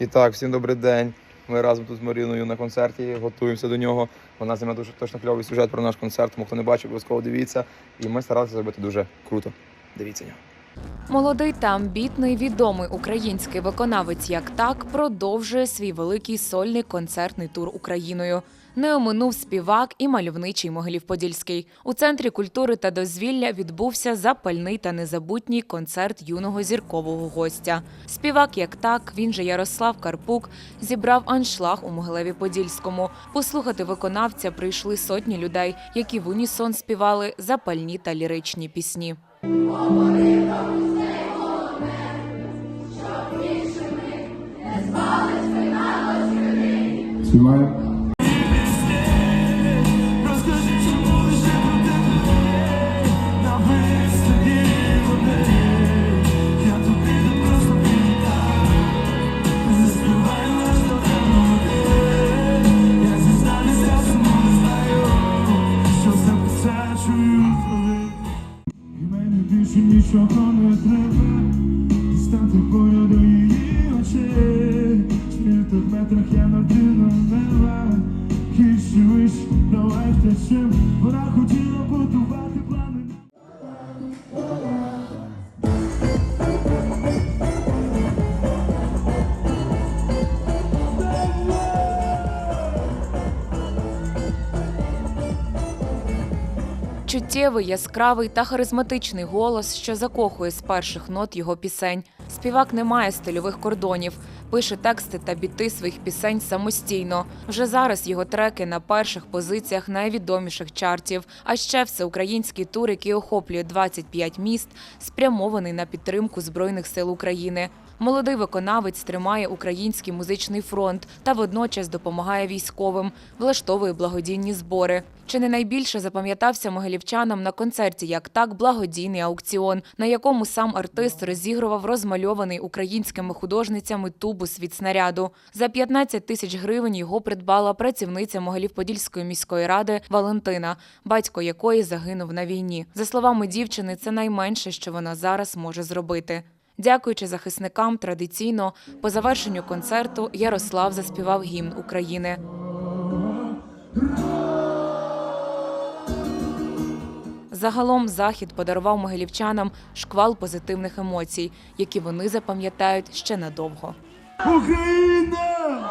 І так, всім добрий день. Ми разом тут з Маріною на концерті готуємося до нього. Вона знімає дуже точно кльовий сюжет про наш концерт. Тому хто не бачив, обов'язково дивіться. І ми старалися зробити дуже круто. Дивіться нього. Молодий та амбітний відомий український виконавець як так продовжує свій великий сольний концертний тур Україною. Не оминув співак і мальовничий Могилів-Подільський. У центрі культури та дозвілля відбувся запальний та незабутній концерт юного зіркового гостя. Співак як так, він же Ярослав Карпук, зібрав аншлаг у Могилеві-Подільському. Послухати виконавця прийшли сотні людей, які в унісон співали запальні та ліричні пісні. Співаємо. Більше нічого не треба. Стати поряд до її очей. В п'ятих метрах я на дном неба. Гірше виш, давай втечем. Вона хотіла будувати плани Чуттєвий, яскравий та харизматичний голос, що закохує з перших нот його пісень. Співак не має стильових кордонів, пише тексти та біти своїх пісень самостійно. Вже зараз його треки на перших позиціях найвідоміших чартів. А ще всеукраїнський тур, який охоплює 25 міст, спрямований на підтримку збройних сил України. Молодий виконавець тримає український музичний фронт та водночас допомагає військовим, влаштовує благодійні збори. Чи не найбільше запам'ятався могилівчанам на концерті як так благодійний аукціон, на якому сам артист розігрував розмальований українськими художницями тубус від снаряду. За 15 тисяч гривень його придбала працівниця Могилів-Подільської міської ради Валентина, батько якої загинув на війні. За словами дівчини, це найменше, що вона зараз може зробити. Дякуючи захисникам, традиційно по завершенню концерту Ярослав заспівав гімн України. Загалом захід подарував могилівчанам шквал позитивних емоцій, які вони запам'ятають ще надовго. Україна!